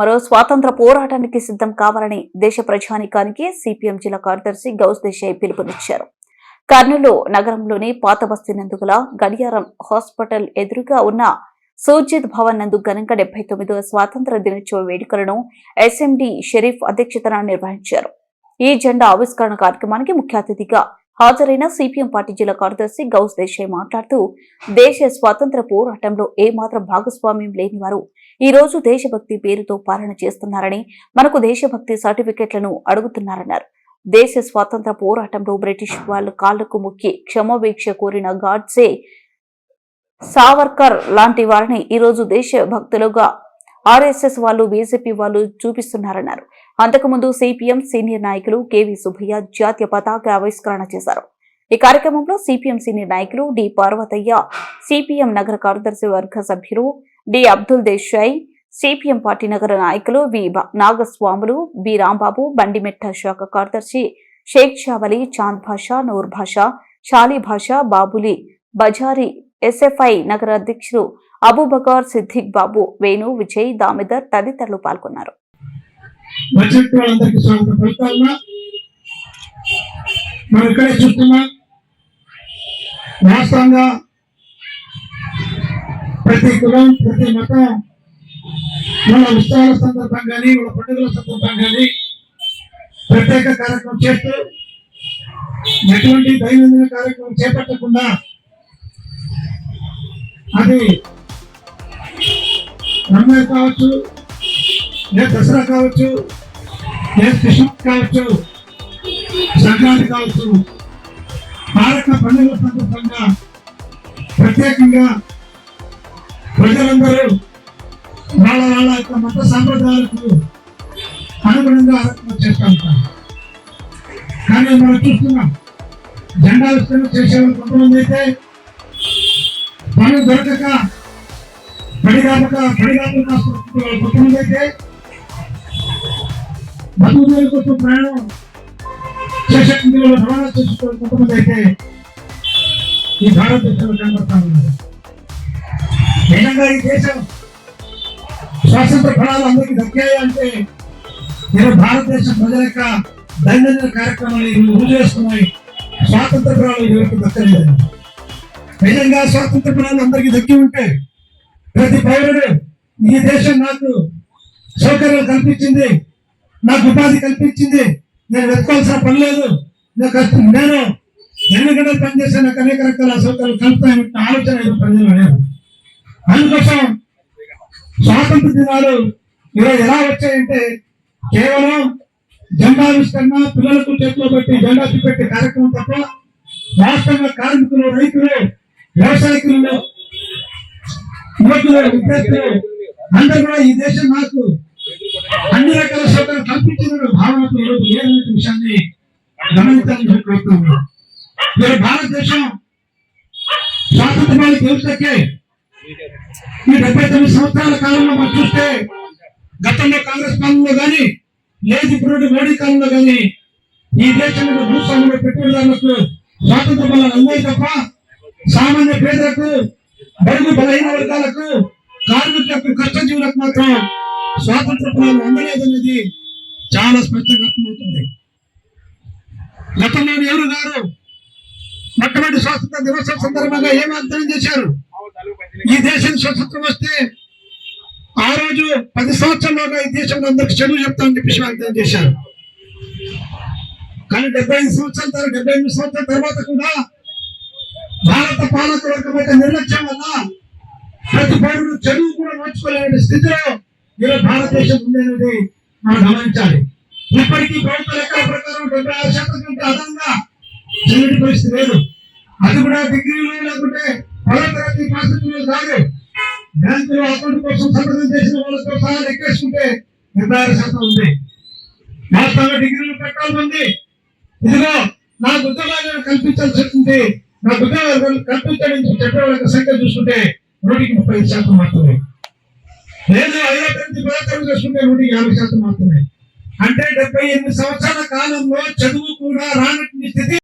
మరో స్వాతంత్ర పోరాటానికి సిద్ధం కావాలని దేశ ప్రజానికానికి సిపిఎం జిల్లా కార్యదర్శి గౌస్ దేశాయ్ పిలుపునిచ్చారు. కర్నూలు నగరంలోని పాత బస్తీ నందుగల గడియారం హాస్పిటల్ ఎదురుగా ఉన్న సూజిత్ భవన్ నందు ఘనంగా డెబ్బై తొమ్మిదవ స్వాతంత్ర దినోత్సవ వేడుకలను ఎస్ఎండి షరీఫ్ అధ్యక్షతన నిర్వహించారు. ఈ జెండా ఆవిష్కరణ కార్యక్రమానికి ముఖ్య అతిథిగా హాజరైన సిపిఎం పార్టీ జిల్లా కార్యదర్శి గౌస్ దేశాయ్ మాట్లాడుతూ దేశ స్వాతంత్ర పోరాటంలో ఏమాత్రం భాగస్వామ్యం లేని వారు ఈ రోజు దేశభక్తి పేరుతో పాలన చేస్తున్నారని మనకు దేశభక్తి సర్టిఫికెట్లను అడుగుతున్నారన్నారు. దేశ స్వాతంత్ర పోరాటంలో బ్రిటిష్ వాళ్ళు కాళ్ళకు ముక్కి క్షమాభిక్ష కోరిన గాడ్సే సావర్కర్ లాంటి వారిని ఈ రోజు దేశభక్తులుగా ఆర్ఎస్ఎస్ వాళ్ళు బీజేపీ వాళ్ళు చూపిస్తున్నారన్నారు. అంతకుముందు సిపిఎం సీనియర్ నాయకులు కేవీ సుబ్బయ్య జాతీయ పతాక ఆవిష్కరణ చేశారు. ఈ కార్యక్రమంలో సిపిఎం సీనియర్ నాయకులు డి పార్వతయ్య సిపిఎం నగర కార్యదర్శి వర్గ సభ్యులు D Abdul Desai CPM party నగర నాయకులు వి నాగస్వాములు బి రాంబాబు బండిమెట్ట శాఖ కార్యదర్శి షేక్ షావలి చాంద్ భాషా నూర్ భాషా షాలి భాషా బాబులి బజారి ఎస్ఎఫ్ఐ నగర అధ్యక్షులు అబూబకర్ సిద్దిక్ బాబు వేణు విజయ్ దామిదర్ తదితరులు పాల్గొన్నారు. బడ్జెట్ ప్రతి కులం ప్రతి మతం వాళ్ళ ఉత్సవాల సందర్భం కానీ వాళ్ళ పండుగల సందర్భం కానీ ప్రత్యేక కార్యక్రమం చేస్తూ ఎటువంటి దైనందిన కార్యక్రమం చేపట్టకుండా అది రంజాన్ కావచ్చు లేదా దసరా కావచ్చు లేదా కృష్ణ కావచ్చు సంక్రాంతి కావచ్చు భారత పండుగల సందర్భంగా ప్రత్యేకంగా ప్రజలందరూ వాళ్ళ వాళ్ళ యొక్క మత సాంప్రదాయాలకు అనుగుణంగా ఆరాధన చేస్తూ ఉంటారు. కానీ మనం చూస్తున్నాం జెండా విస్తరణ చేసేవాళ్ళు కొంతమంది అయితే పనులు దొరకక పడిగాపక పడిగాపక కాస్తున్న కొంతమంది అయితే బతుకుదేవుల కోసం ప్రయాణం చేసే రవాణా చేసుకోవడం కొంతమంది అయితే ఈ భారతదేశంలో కనబడతా ఉన్నారు. నిజంగా ఈ దేశం స్వాతంత్ర ఫలాలు అందరికీ దక్కాయి అంటే నేను భారతదేశం ప్రజల యొక్క దైనందిన కార్యక్రమాలు ఇవి రుజువు చేస్తున్నాయి స్వాతంత్ర ఫలాలు ఎవరికి దక్కలేదు? నిజంగా స్వాతంత్ర ఫలాలు అందరికీ దక్కి ఉంటే ప్రతి పౌరుడు ఈ దేశం నాకు సౌకర్యాలు కల్పించింది. నాకు ఉపాధి కల్పించింది. నేను వెతుకోవాల్సిన పని లేదు. నాకు కష్టం నేను ఎన్ని గంటలు పనిచేస్తే నాకు అనేక రకాల సౌకర్యాలు కలుపుతాయని ఆలోచన ప్రజలు లేదు. అందుకోసం స్వాతంత్ర దినాలు ఈరోజు ఎలా వచ్చాయంటే కేవలం జెండావిష్కరణ పిల్లలకు చేతిలో పెట్టి జెండా చూపెట్టే కార్యక్రమం తప్ప రాష్ట్రంలో కార్మికులు రైతులు వ్యవసాయకులు అందరూ కూడా ఈ దేశం నాకు అన్ని రకాల సౌకర్యాలు కల్పించిన భావనతో ఈరోజు లేదనే విషయాన్ని గమనించాలని కోరుతున్నాను మీరు భారతదేశం స్వాతంత్రానికి తెలుసకే ఈ డెబ్బై తొమ్మిది సంవత్సరాల కాలంలో మనం చూస్తే గతంలో కాంగ్రెస్ కాలంలో కానీ లేదు ఇప్పుడు మోడీ కాలంలో కానీ ఈ దేశంలో భూస్వాములు పెట్టుబడిదారులకు స్వాతంత్ర బలం అందాయి తప్ప సామాన్య పేదలకు బడుగు బలహీన వర్గాలకు కార్మికులకు కష్టజీవులకు మాత్రం స్వాతంత్ర ఫలాలు అందలేదనేది చాలా స్పష్టంగా అర్థమవుతుంది. గతంలో ఎవరు గారు మొట్టమొదటి స్వాతంత్ర దినోత్సవం సందర్భంగా ఏం అర్థం చేశారు? ఈ దేశం స్వతంత్రం వస్తే ఆ రోజు పది సంవత్సరాలుగా ఈ దేశంలో అందరికి చెరువు చెప్తామని చెప్పేసి వాగ్దానం చేశారు. కానీ డెబ్బై ఐదు సంవత్సరాల తర్వాత డెబ్బై ఎనిమిది సంవత్సరాల తర్వాత కూడా భారత పాలకవర్గం యొక్క నిర్లక్ష్యం వల్ల ప్రతి పౌరుడు చదువు కూడా మార్చుకోలేని స్థితిలో ఈరోజు భారతదేశం ఉందనేది మనం గమనించాలి. ఇప్పటికీ ప్రభుత్వ లెక్కల ప్రకారం డెబ్బై ఆరు శాతం కంటే అదనంగా చదివిన పరిస్థితి లేదు. అది కూడా డిగ్రీలు లేకుంటే పదో తరగతి పాస్ కాదు. బ్యాంకులో అకౌంట్ కోసం సంతకం చేసిన వాళ్ళతో సహా లెక్కేసుకుంటే డెబ్బై ఆరు శాతం ఉంది. వాస్తవంగా డిగ్రీలు పెట్టాల్సి ఉంది. ఇదిగో నాకు ఉద్యోగాలను కల్పించాల్సి ఉంది నా ఉద్యోగాలు కల్పించడానికి నుంచి చెప్పేవాళ్ళ సంఖ్య చూసుకుంటే నూటికి ముప్పై శాతం మాత్రమే. లేదు ఐదో తరగతి పదో తరగతి చూసుకుంటే నూటికి యాభై శాతం మాత్రమే. అంటే డెబ్బై ఎనిమిది సంవత్సరాల కాలంలో చదువు కూడా రానటువంటి స్థితి